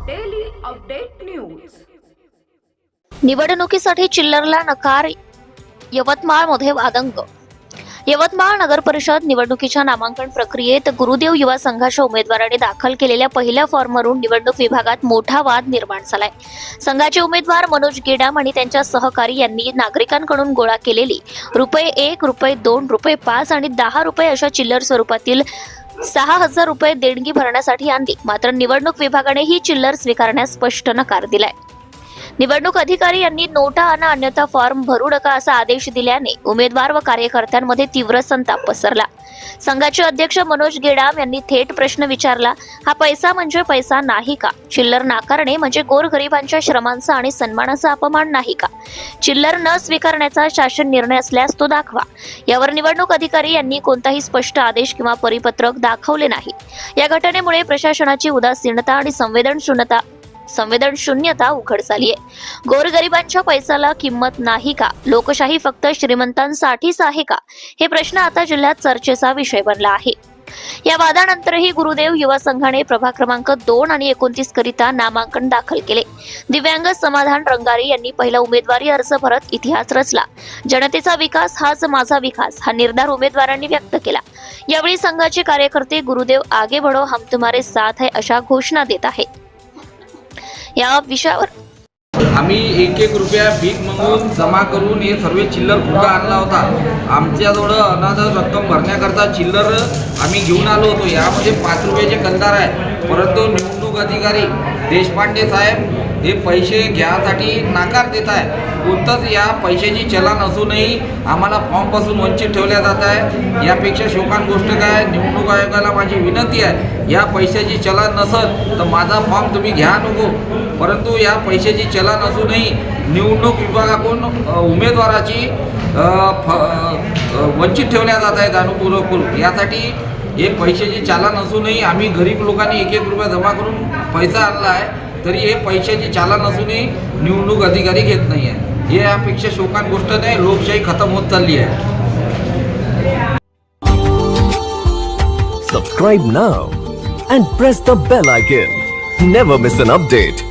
Update news निवडणुकीसाठी चिल्लरला नकार यवतमाळमध्ये वादंग. यवतमाळ नगर परिषद निवडणुकीच्या नामांकन प्रक्रियेत गुरुदेव युवा संघाच्या उमेदवाराने दाखल केलेल्या पहिल्या फॉर्मवरून निवडणूक विभागात मोठा वाद निर्माण झालाय. संघाचे उमेदवार मनोज गेडाम आणि त्यांच्या सहकारी यांनी नागरिकांकडून गोळा केलेली रुपये एक रुपये दोन रुपये पाच आणि दहा रुपये अशा चिल्लर स्वरूपातील सहा हजार रुपये देणगी भरण्यासाठी आणली. मात्र निवडणूक विभागाने ही चिल्लर स्वीकारण्यास स्पष्ट नकार दिलाय. निवडणूक अधिकारी यांनी नोटा आणि अन्यथा फॉर्म भरू नका असा आदेश दिल्याने उमेदवार व कार्यकर्त्यांमध्ये तीव्र संताप पसरला. संघाचे अध्यक्ष मनोज गेडाम यांनी थेट प्रश्न विचारला हा पैसा म्हणजे पैसा नाही का? चिल्लर नाकारणे म्हणजे गोरगरिबांच्या श्रमांचा आणि सन्मानाचा अपमान नाही का? चिल्लर न स्वीकारण्याचा शासन निर्णय असल्यास तो दाखवा. यावर निवडणूक अधिकारी यांनी कोणताही स्पष्ट आदेश किंवा परिपत्रक दाखवले नाही. या घटनेमुळे प्रशासनाची उदासीनता आणि संवेदनशून्यता संवेदनशून्यता उघड झाली आहे. गोरगरिबांच्या पैशाला किंमत नाही का? लोकशाही फक्त श्रीमंतांसाठीच आहे का? हे प्रश्न आता जिल्ह्यात चर्चेचा विषय बनला आहे. या वादानंतरही गुरुदेव युवा संघाने प्रभाग क्रमांक दोन आणि एकोणतीस करिता नामांकन दाखल केले. दिव्यांग समाधान रंगारी यांनी पहिला उमेदवारी अर्ज भरत इतिहास रचला. जनतेचा विकास हाच माझा विकास हा निर्धार उमेदवारांनी व्यक्त केला. यावेळी संघाचे कार्यकर्ते गुरुदेव आगे बढो हम तुम्हारे साथ है अशा घोषणा देत आहेत. या विषयावर. आम्ही एक एक रुपया भीक मागून जमा करून हे सर्व चिल्लर फुगा आणला होता. आमच्याजवळ अनाथ रक्कम भरण्याकरता चिल्लर आम्ही घेऊन आलो होतो. यामध्ये पाच रुपयाचे कंदार आहे परंतु निवडणूक अधिकारी देशपांडे साहेब हे पैसे घ्यासाठी नाकार देत आहे. कोणतंच या पैशाची चलन असूनही आम्हाला फॉर्मपासून वंचित ठेवल्या जात आहे. यापेक्षा शोकान गोष्ट काय? निवडणूक आयोगाला माझी विनंती आहे. या पैशाची चलन नसत तर माझा फॉर्म तुम्ही घ्या नको. परंतु या पैशाची चलन असूनही निवडणूक विभागाकडून उमेदवाराची फ वंचित ठेवल्या जात आहेत अनुपूरक यासाठी हे पैशाची चालन असूनही आम्ही गरीब लोकांनी एक एक रुपया जमा करून पैसा आणला आहे. तरी हे पैशाची चालन असूनही निवडणूक अधिकारी घेत नाही आहे हे यापेक्षा शोकान गोष्ट नाही लोकशाही खतम होत चालली आहे Subscribe now and press the bell icon. Never miss an update.